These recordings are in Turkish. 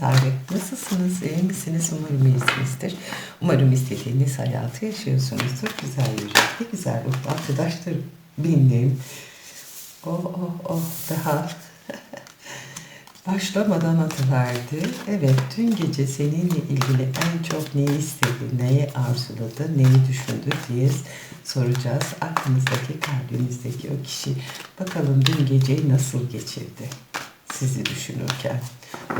Sare. Nasılsınız? İyi misiniz? Umarım iyisinizdir. Umarım istediğiniz hayatı yaşıyorsunuzdur. Güzel yürekli, güzel ruhlu arkadaşlarım. Benim. Oh oh oh daha başlamadan atıverdi. Evet dün gece seninle ilgili en çok neyi istedi, neyi arzuladı, neyi düşündü diye soracağız. Aklınızdaki, kalbinizdeki o kişi bakalım dün geceyi nasıl geçirdi sizi düşünürken.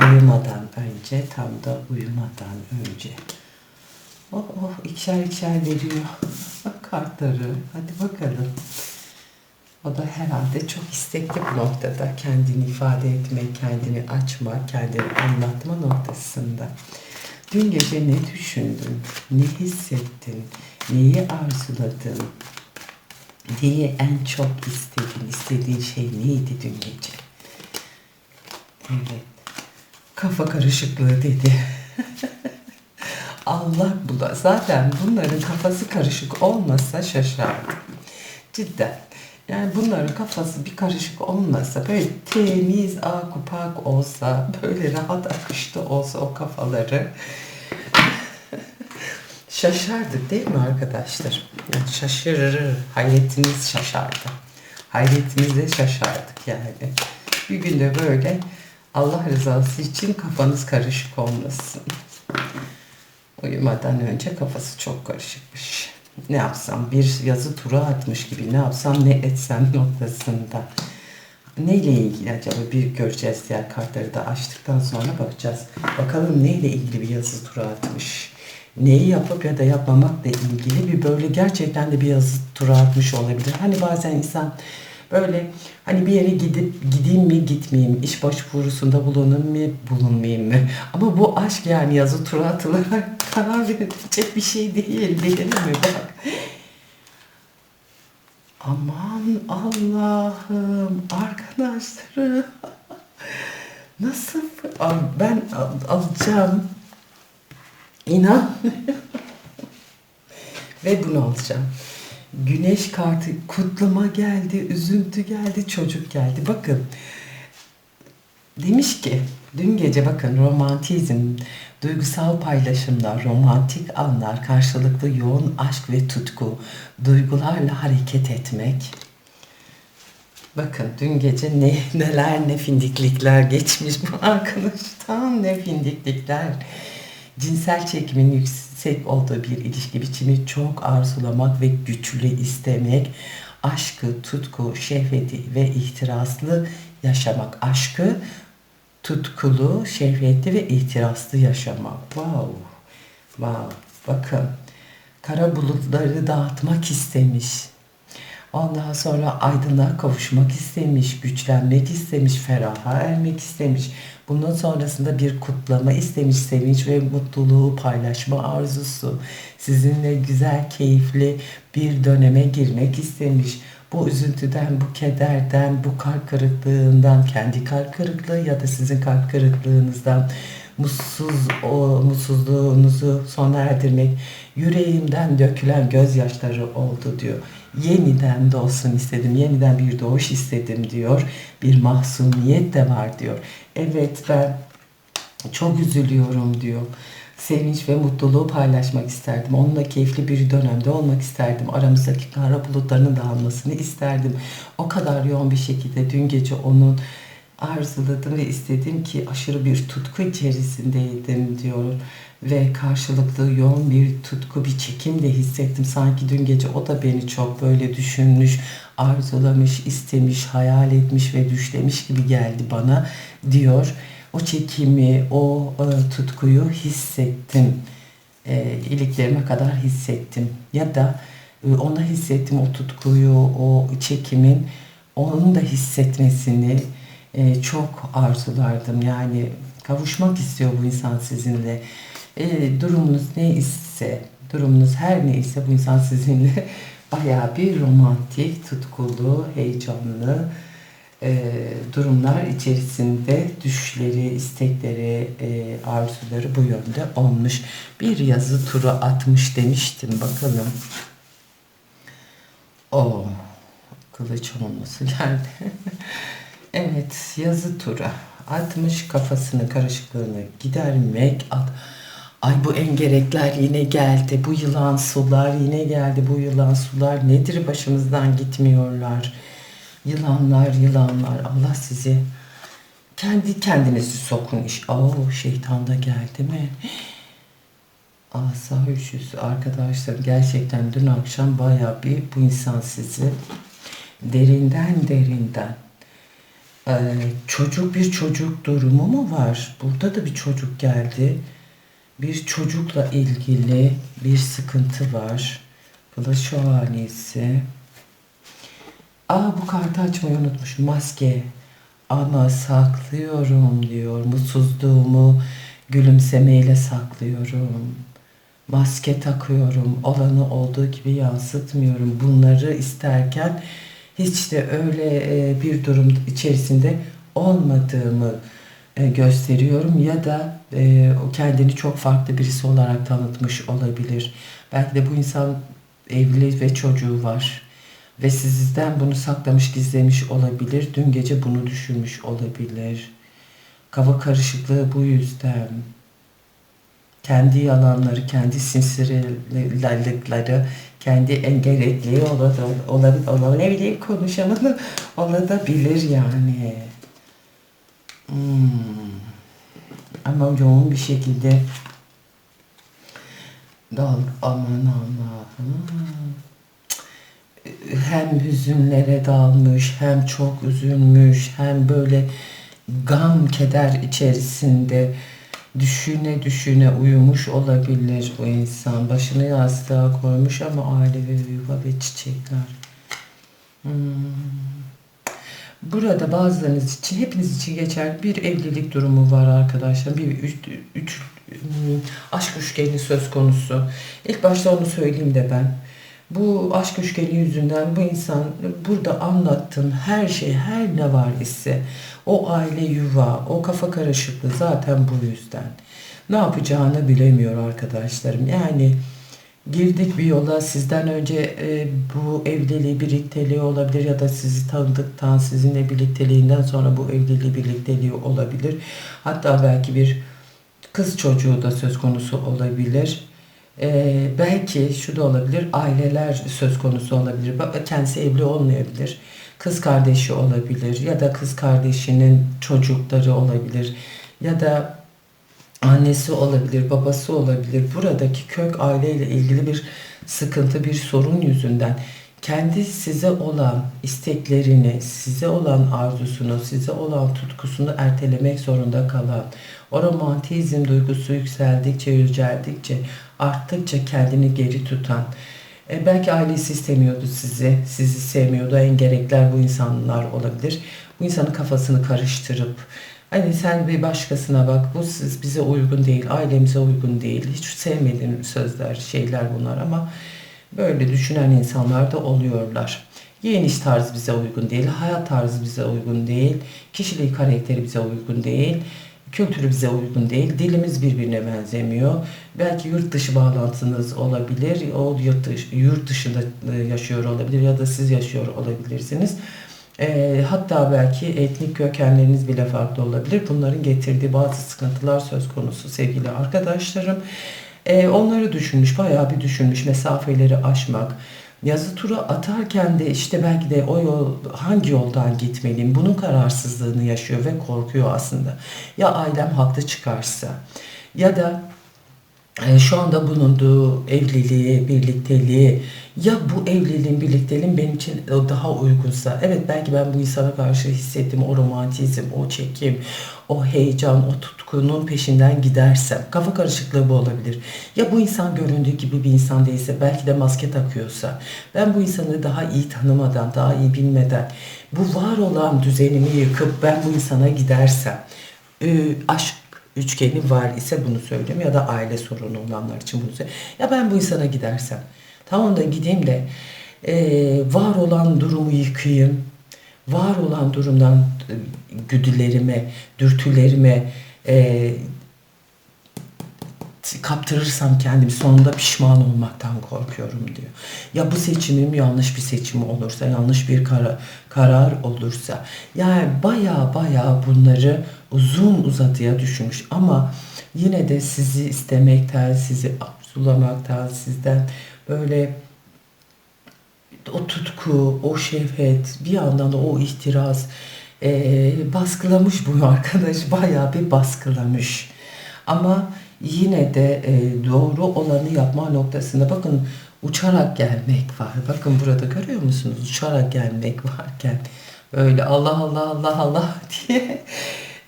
Uyumadan önce, tam da uyumadan önce. Oh oh ikişer ikişer veriyor kartları. Hadi bakalım. O da herhalde çok istekli bu noktada. Kendini ifade etme, kendini açma, kendini anlatma noktasında. Dün gece ne düşündün? Ne hissettin? Neyi arzuladın? Neyi en çok istedin? İstediğin şey neydi dün gece? Evet. Kafa karışıklığı dedi. Allah bula. Zaten bunların kafası karışık olmasa şaşardım. Cidden. Yani bunların kafası bir karışık olmasa, böyle temiz, akupak olsa, böyle rahat akışta olsa o kafaları şaşardık değil mi arkadaşlar? Yani şaşırır, hayretimiz şaşardı. Hayretimizle şaşardık yani. Bir günde böyle Allah rızası için kafanız karışık olmasın. Uyumadan önce kafası çok karışıkmış. Ne yapsam bir yazı tura atmış gibi ne yapsam ne etsem noktasında. Neyle ilgili acaba bir göreceğiz diğer kartları da açtıktan sonra bakacağız. Bakalım neyle ilgili bir yazı tura atmış. Neyi yapıp ya da yapmamakla ilgili bir böyle gerçekten de bir yazı tura atmış olabilir. Hani bazen insan böyle hani bir yere gidip gideyim mi gitmeyeyim, iş başvurusunda bulunayım mı bulunmayayım mı? Ama bu aşk yani yazı tura atılarak karar verilecek bir şey değil. Bilir mi bak. Aman Allah'ım arkadaşlarım. Nasıl? Ben al- alacağım. İnan. Ve bunu alacağım. Güneş kartı kutlama geldi, üzüntü geldi, çocuk geldi. Bakın demiş ki dün gece bakın romantizm, duygusal paylaşımlar, romantik anlar, karşılıklı yoğun aşk ve tutku, duygularla hareket etmek. Bakın dün gece ne neler ne findiklikler geçmiş bu arkadaştan ne findiklikler. Cinsel çekimin yüksek olduğu bir ilişki biçimi çok arzulamak ve güçlü istemek, aşkı, tutku, şehveti ve ihtiraslı yaşamak. Aşkı, tutkulu, şehvetli ve ihtiraslı yaşamak. Wow. Wow. Bakın. Kara bulutları dağıtmak istemiş. Ondan sonra aydınlığa kavuşmak istemiş, güçlenmek istemiş, feraha ermek istemiş. Bundan sonrasında bir kutlama istemiş, sevinç ve mutluluğu paylaşma arzusu. Sizinle güzel, keyifli bir döneme girmek istemiş. Bu üzüntüden, bu kederden, bu kalp kırıklığından, kendi kalp kırıklığı ya da sizin kalp kırıklığınızdan mutsuz o mutsuzluğunuzu sona erdirmek yüreğimden dökülen gözyaşları oldu diyor. Yeniden doğsun istedim, yeniden bir doğuş istedim diyor. Bir mahzuniyet de var diyor. Evet ben çok üzülüyorum diyor. Sevinç ve mutluluğu paylaşmak isterdim. Onunla keyifli bir dönemde olmak isterdim. Aramızdaki kara bulutlarının dağılmasını isterdim. O kadar yoğun bir şekilde dün gece onun arzuladım ve istedim ki aşırı bir tutku içerisindeydim diyor ve karşılıklı yoğun bir tutku bir çekim de hissettim. Sanki dün gece o da beni çok böyle düşünmüş arzulamış istemiş hayal etmiş ve düşlemiş gibi geldi bana diyor. O çekimi o e, tutkuyu hissettim. E, iliklerime kadar hissettim. Ya da e, ona hissettim o tutkuyu o çekimin onun da hissetmesini e, çok arzulardım. Yani kavuşmak istiyor bu insan sizinle. E, durumunuz ne ise, durumunuz her neyse bu insan sizinle bayağı bir romantik, tutkulu, heyecanlı e, durumlar içerisinde düşleri, istekleri, e, arzuları bu yönde olmuş. Bir yazı turu atmış demiştim. Bakalım. O kılıç olması geldi. Evet, yazı tura atmış kafasını karışıklığını gidermek. Ay bu engerekler yine geldi. Bu yılan sular yine geldi. Bu yılan sular nedir başımızdan gitmiyorlar. Yılanlar yılanlar Allah sizi kendi kendinizi sokun iş. Oo şeytan da geldi mi? Asa üşüsü arkadaşlar gerçekten dün akşam baya bir bu insan sizi derinden derinden ee, çocuk bir çocuk durumu mu var? Burada da bir çocuk geldi. Bir çocukla ilgili bir sıkıntı var. Bu da şövalyesi. Aa bu kartı açmayı unutmuşum. Maske. Ama saklıyorum diyor. Mutsuzluğumu gülümsemeyle saklıyorum. Maske takıyorum. Olanı olduğu gibi yansıtmıyorum. Bunları isterken hiç de öyle e, bir durum içerisinde olmadığımı e, gösteriyorum ya da e, kendini çok farklı birisi olarak tanıtmış olabilir. Belki de bu insan evli ve çocuğu var ve sizden bunu saklamış gizlemiş olabilir. Dün gece bunu düşünmüş olabilir. Kafa karışıklığı bu yüzden. Kendi yalanları, kendi sinsirlikleri, kendi engelekliği olabilir, olabilir, olabilir konuşamadım, olabilir yani. Hmm. Ama yoğun bir şekilde dal aman Allah'ım hem hüzünlere dalmış, hem çok üzülmüş, hem böyle gam, keder içerisinde düşüne düşüne uyumuş olabilir bu insan. Başını yastığa koymuş ama aile ve yuva ve çiçekler. Hmm. Burada bazılarınız için, hepiniz için geçer bir evlilik durumu var arkadaşlar. Bir üç, üç aşk üçgeni söz konusu. İlk başta onu söyleyeyim de ben. Bu aşk üçgeni yüzünden bu insan burada anlattığım her şey, her ne var ise o aile yuva, o kafa karışıklığı zaten bu yüzden. Ne yapacağını bilemiyor arkadaşlarım. Yani girdik bir yola sizden önce e, bu evliliği birlikteliği olabilir ya da sizi tanıdıktan sizinle birlikteliğinden sonra bu evliliği birlikteliği olabilir. Hatta belki bir kız çocuğu da söz konusu olabilir. Ee, belki şu da olabilir, aileler söz konusu olabilir. Kendisi evli olmayabilir. Kız kardeşi olabilir ya da kız kardeşinin çocukları olabilir ya da annesi olabilir, babası olabilir. Buradaki kök aileyle ilgili bir sıkıntı, bir sorun yüzünden kendi size olan isteklerini, size olan arzusunu, size olan tutkusunu ertelemek zorunda kalan, o romantizm duygusu yükseldikçe, yüceldikçe, arttıkça kendini geri tutan, e, belki ailesi istemiyordu sizi, sizi sevmiyordu, en gerekler bu insanlar olabilir. Bu insanın kafasını karıştırıp, hani sen bir başkasına bak, bu siz bize uygun değil, ailemize uygun değil, hiç sevmediğim sözler, şeyler bunlar ama Böyle düşünen insanlar da oluyorlar. Giyiniş tarzı bize uygun değil, hayat tarzı bize uygun değil, kişiliği, karakteri bize uygun değil, kültürü bize uygun değil, dilimiz birbirine benzemiyor. Belki yurt dışı bağlantınız olabilir, o yurt, dışı, yurt dışında e, yaşıyor olabilir ya da siz yaşıyor olabilirsiniz. E, hatta belki etnik kökenleriniz bile farklı olabilir. Bunların getirdiği bazı sıkıntılar söz konusu sevgili arkadaşlarım. E, onları düşünmüş, bayağı bir düşünmüş mesafeleri aşmak. Yazı tura atarken de işte belki de o yol hangi yoldan gitmeliyim bunun kararsızlığını yaşıyor ve korkuyor aslında. Ya ailem haklı çıkarsa ya da şu anda bulunduğu evliliği, birlikteliği ya bu evliliğin, birlikteliğin benim için daha uygunsa evet belki ben bu insana karşı hissettiğim o romantizm, o çekim, o heyecan, o tutkunun peşinden gidersem kafa karışıklığı bu olabilir. Ya bu insan göründüğü gibi bir insan değilse belki de maske takıyorsa ben bu insanı daha iyi tanımadan, daha iyi bilmeden bu var olan düzenimi yıkıp ben bu insana gidersem aşk üçgeni var ise bunu söyleyeyim ya da aile sorunu olanlar için bunu söyleyeyim. Ya ben bu insana gidersem tamam da gideyim de e, var olan durumu yıkayım. Var olan durumdan e, güdülerime, dürtülerime, e, kaptırırsam kendimi sonunda pişman olmaktan korkuyorum diyor. Ya bu seçimim yanlış bir seçim olursa, yanlış bir kara, karar olursa. Yani baya baya bunları uzun uzadıya düşünmüş ama yine de sizi istemekten, sizi arzulamaktan, sizden böyle o tutku, o şehvet, bir yandan da o ihtiras e, baskılamış bu arkadaş. Bayağı bir baskılamış. Ama yine de e, doğru olanı yapma noktasında bakın uçarak gelmek var. Bakın burada görüyor musunuz? Uçarak gelmek varken öyle Allah Allah Allah Allah diye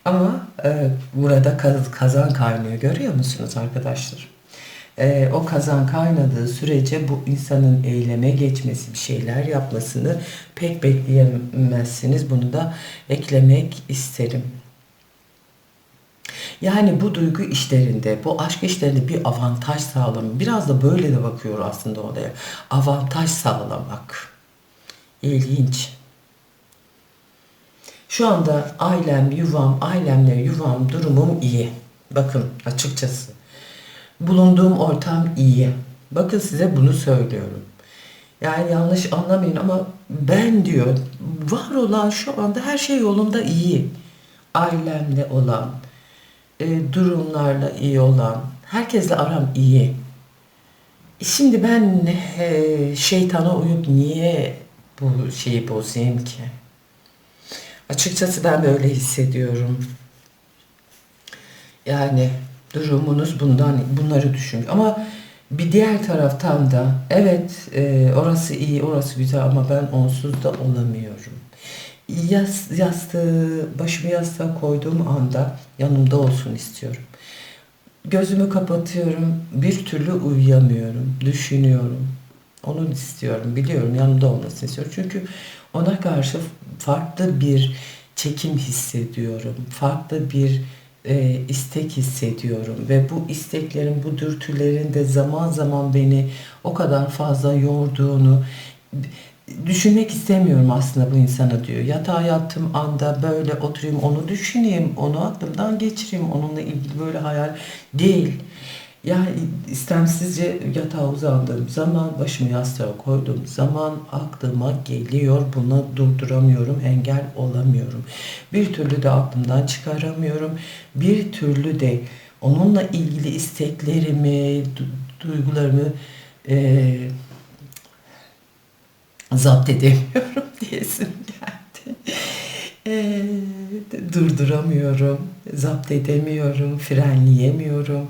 ama e, burada kaz, kazan kaynıyor görüyor musunuz arkadaşlar? E, o kazan kaynadığı sürece bu insanın eyleme geçmesi, bir şeyler yapmasını pek bekleyemezsiniz. Bunu da eklemek isterim. Yani bu duygu işlerinde, bu aşk işlerinde bir avantaj sağlamak. Biraz da böyle de bakıyor aslında olaya. Avantaj sağlamak. İlginç. Şu anda ailem, yuvam, ailemle yuvam durumum iyi. Bakın açıkçası. Bulunduğum ortam iyi. Bakın size bunu söylüyorum. Yani yanlış anlamayın ama ben diyor var olan şu anda her şey yolunda iyi. Ailemle olan, e, durumlarla iyi olan, herkesle aram iyi. E şimdi ben e, şeytana uyup niye bu şeyi bozayım ki? Açıkçası ben böyle hissediyorum. Yani durumunuz bundan bunları düşün. Ama bir diğer taraftan da evet e, orası iyi, orası güzel ama ben onsuz da olamıyorum. Yas, yastığı, başımı yastığa koyduğum anda yanımda olsun istiyorum. Gözümü kapatıyorum, bir türlü uyuyamıyorum, düşünüyorum. Onu istiyorum, biliyorum yanımda olmasını istiyorum. Çünkü ona karşı farklı bir çekim hissediyorum. Farklı bir e, istek hissediyorum ve bu isteklerin, bu dürtülerin de zaman zaman beni o kadar fazla yorduğunu düşünmek istemiyorum aslında bu insana diyor. Yatağa yattığım anda böyle oturayım onu düşüneyim, onu aklımdan geçireyim, onunla ilgili böyle hayal değil. Yani istemsizce yatağa uzandığım zaman, başımı yastığa koyduğum zaman aklıma geliyor. Bunu durduramıyorum, engel olamıyorum. Bir türlü de aklımdan çıkaramıyorum. Bir türlü de onunla ilgili isteklerimi, duygularımı e, zapt edemiyorum diyesim geldi. E, durduramıyorum, zapt edemiyorum, frenleyemiyorum.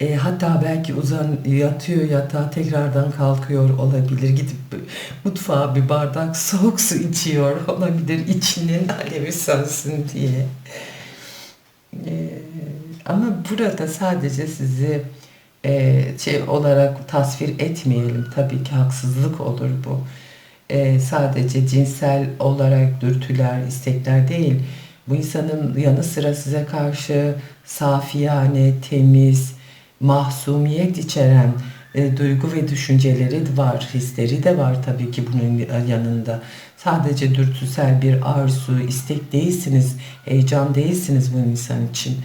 E, hatta belki uzan yatıyor yatağa tekrardan kalkıyor olabilir. Gidip mutfağa bir bardak soğuk su içiyor olabilir içinin alevi sönsün diye. E, ama burada sadece sizi e, şey olarak tasvir etmeyelim. Tabii ki haksızlık olur bu. E, sadece cinsel olarak dürtüler, istekler değil. Bu insanın yanı sıra size karşı safiyane, temiz, mahsumiyet içeren e, duygu ve düşünceleri var, hisleri de var tabii ki bunun yanında. Sadece dürtüsel bir arzu, istek değilsiniz, heyecan değilsiniz bu insan için.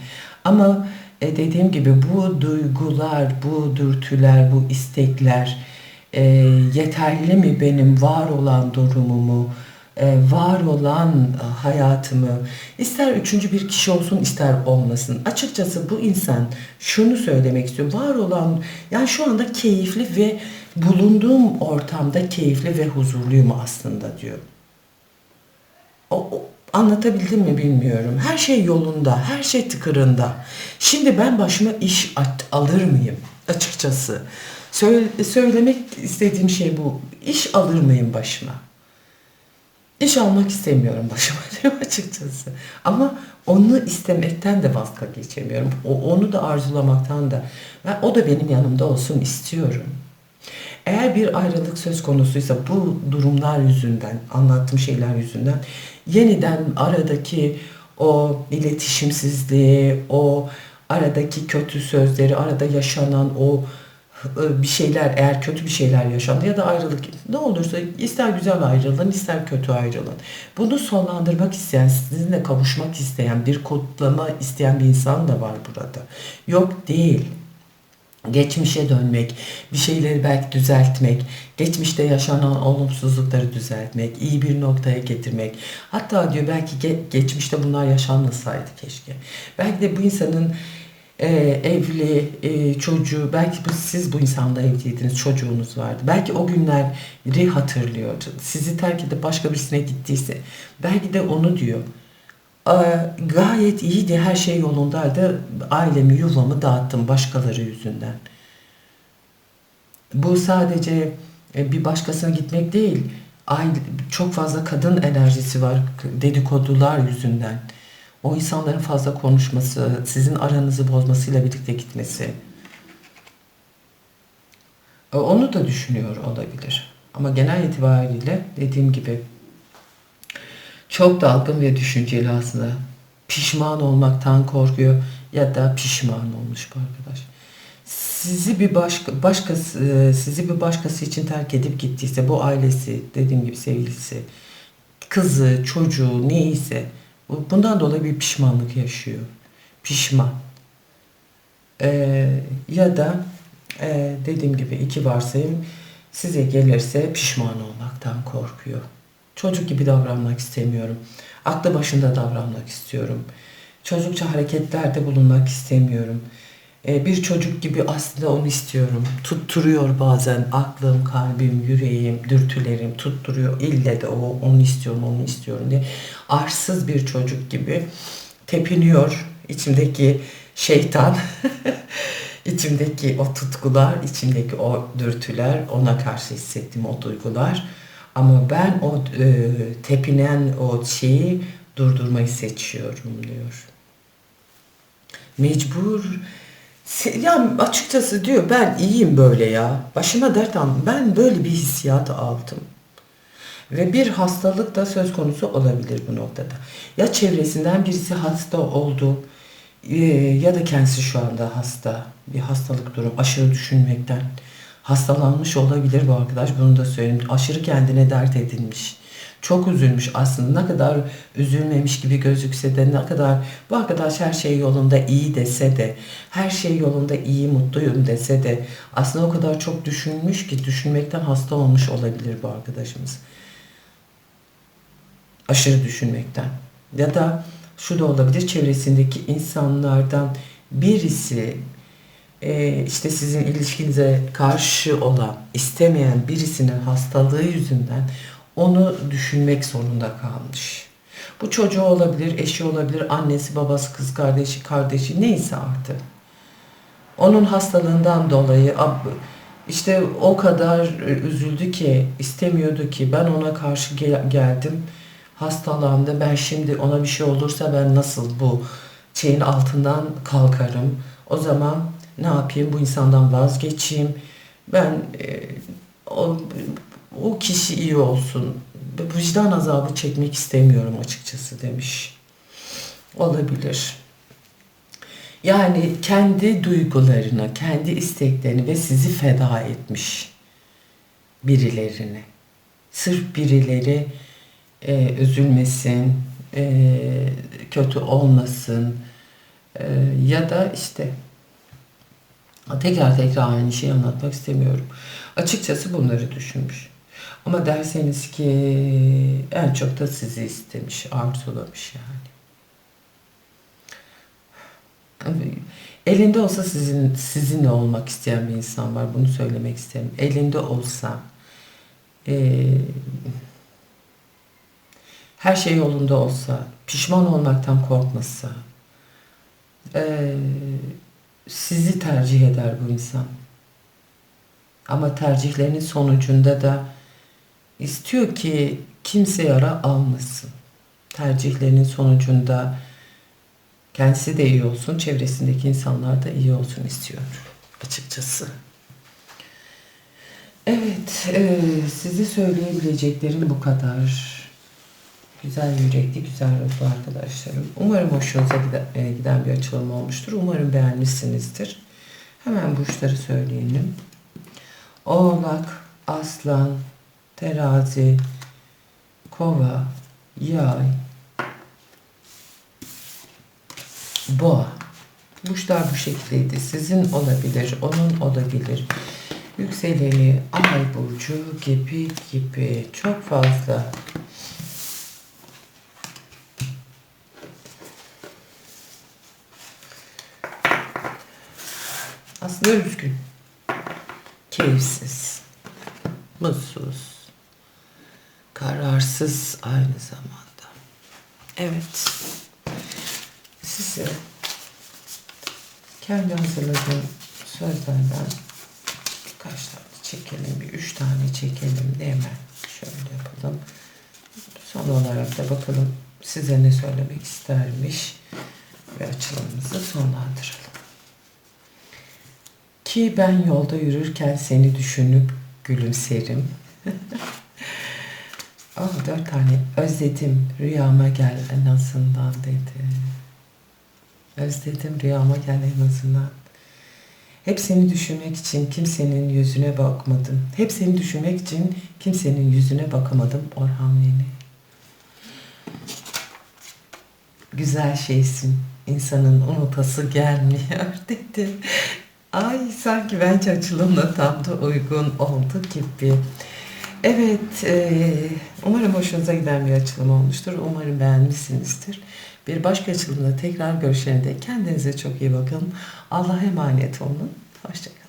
Ama e, dediğim gibi bu duygular, bu dürtüler, bu istekler e, yeterli mi benim var olan durumumu, e, var olan hayatımı ister üçüncü bir kişi olsun ister olmasın. Açıkçası bu insan şunu söylemek istiyor. Var olan yani şu anda keyifli ve bulunduğum ortamda keyifli ve huzurluyum aslında diyor. O, o anlatabildim mi bilmiyorum. Her şey yolunda, her şey tıkırında. Şimdi ben başıma iş at, alır mıyım açıkçası? Söyle, söylemek istediğim şey bu. İş alır mıyım başıma? İş almak istemiyorum başıma diyor açıkçası. Ama onu istemekten de vazgeçemiyorum. O, onu da arzulamaktan da. Ben, o da benim yanımda olsun istiyorum. Eğer bir ayrılık söz konusuysa bu durumlar yüzünden, anlattığım şeyler yüzünden yeniden aradaki o iletişimsizliği, o aradaki kötü sözleri, arada yaşanan o bir şeyler eğer kötü bir şeyler yaşandı ya da ayrılık ne olursa ister güzel ayrılın ister kötü ayrılın. Bunu sonlandırmak isteyen sizinle kavuşmak isteyen bir kutlama isteyen bir insan da var burada. Yok değil. geçmişe dönmek, bir şeyleri belki düzeltmek, geçmişte yaşanan olumsuzlukları düzeltmek, iyi bir noktaya getirmek. Hatta diyor belki ge- geçmişte bunlar yaşanmasaydı keşke. Belki de bu insanın e, evli, e, çocuğu, belki siz bu insanda evliydiniz, çocuğunuz vardı. Belki o günleri hatırlıyor. Sizi terk edip başka birisine gittiyse, belki de onu diyor. Ee, gayet iyiydi, her şey yolundaydı. Ailemi, yuvamı dağıttım başkaları yüzünden. Bu sadece e, bir başkasına gitmek değil. Çok fazla kadın enerjisi var dedikodular yüzünden. O insanların fazla konuşması, sizin aranızı bozmasıyla birlikte gitmesi. E, Onu da düşünüyor olabilir. Ama genel itibariyle dediğim gibi çok dalgın ve düşünceli aslında. Pişman olmaktan korkuyor ya da pişman olmuş bu arkadaş. Sizi bir başka başkası e, sizi bir başkası için terk edip gittiyse bu ailesi, dediğim gibi sevgilisi, kızı, çocuğu neyse bundan dolayı bir pişmanlık yaşıyor. Pişman. Ee, ya da e, dediğim gibi iki varsayım size gelirse pişman olmaktan korkuyor. Çocuk gibi davranmak istemiyorum. Aklı başında davranmak istiyorum. Çocukça hareketlerde bulunmak istemiyorum. Ee, bir çocuk gibi aslında onu istiyorum. Tutturuyor bazen aklım, kalbim, yüreğim, dürtülerim tutturuyor. İlle de o onu istiyorum, onu istiyorum diye. Arsız bir çocuk gibi tepiniyor içimdeki şeytan. içimdeki o tutkular, içimdeki o dürtüler, ona karşı hissettiğim o duygular. Ama ben o e, tepinen o şeyi durdurmayı seçiyorum diyor. Mecbur ya açıkçası diyor ben iyiyim böyle ya. Başıma dert aldım. Ben böyle bir hissiyat aldım. Ve bir hastalık da söz konusu olabilir bu noktada. Ya çevresinden birisi hasta oldu e, ya da kendisi şu anda hasta. Bir hastalık durum aşırı düşünmekten. Hastalanmış olabilir bu arkadaş bunu da söyleyeyim. Aşırı kendine dert edinmiş. Çok üzülmüş aslında. Ne kadar üzülmemiş gibi gözükse de ne kadar bu arkadaş her şey yolunda iyi dese de her şey yolunda iyi mutluyum dese de aslında o kadar çok düşünmüş ki düşünmekten hasta olmuş olabilir bu arkadaşımız. Aşırı düşünmekten. Ya da şu da olabilir çevresindeki insanlardan birisi e, işte sizin ilişkinize karşı olan istemeyen birisinin hastalığı yüzünden onu düşünmek zorunda kalmış. Bu çocuğu olabilir, eşi olabilir, annesi, babası, kız kardeşi, kardeşi neyse artık. Onun hastalığından dolayı işte o kadar üzüldü ki istemiyordu ki ben ona karşı gel- geldim hastalandı ben şimdi ona bir şey olursa ben nasıl bu şeyin altından kalkarım o zaman ne yapayım bu insandan vazgeçeyim ben e, o, o kişi iyi olsun vicdan azabı çekmek istemiyorum açıkçası demiş olabilir. Yani kendi duygularını, kendi isteklerini ve sizi feda etmiş birilerine. Sırf birileri e, üzülmesin, e, kötü olmasın e, ya da işte tekrar tekrar aynı şeyi anlatmak istemiyorum. Açıkçası bunları düşünmüş. Ama derseniz ki en çok da sizi istemiş, arzulamış yani. Elinde olsa sizin sizinle olmak isteyen bir insan var. Bunu söylemek isterim. Elinde olsa e, her şey yolunda olsa, pişman olmaktan korkmasa, e, sizi tercih eder bu insan. Ama tercihlerinin sonucunda da istiyor ki kimse yara almasın. Tercihlerinin sonucunda kendisi de iyi olsun, çevresindeki insanlar da iyi olsun istiyor açıkçası. Evet, e, size söyleyebileceklerim bu kadar. Güzel yürekli, güzel ruhlu arkadaşlarım. Umarım hoşunuza giden, e, giden bir açılım olmuştur. Umarım beğenmişsinizdir. Hemen burçları söyleyelim. Oğlak, Aslan, Terazi, Kova, Yay, Boğa. Burçlar bu şekildeydi. Sizin olabilir, onun olabilir. Yükseleni, ay burcu gibi gibi çok fazla. Aslında üzgün. Keyifsiz. Mutsuz. Kararsız aynı zamanda. Evet. Size kendi hazırladığım sözlerden birkaç tane çekelim. Bir üç tane çekelim değil mi? Şöyle yapalım. Son olarak da bakalım size ne söylemek istermiş ve açılımımızı sonlandıralım. Ki ben yolda yürürken seni düşünüp gülümserim. Aa, dört tane özledim rüyama gel en azından dedi. Özledim rüyama gel en azından. Hep seni düşünmek için kimsenin yüzüne bakmadım. Hep seni düşünmek için kimsenin yüzüne bakamadım Orhan Veli. Güzel şeysin. İnsanın unutası gelmiyor dedi. Ay sanki bence açılımla tam da uygun oldu gibi. Evet, e, umarım hoşunuza giden bir açılım olmuştur. Umarım beğenmişsinizdir. Bir başka açılımda tekrar görüşene dek kendinize çok iyi bakın. Allah'a emanet olun. Hoşçakalın.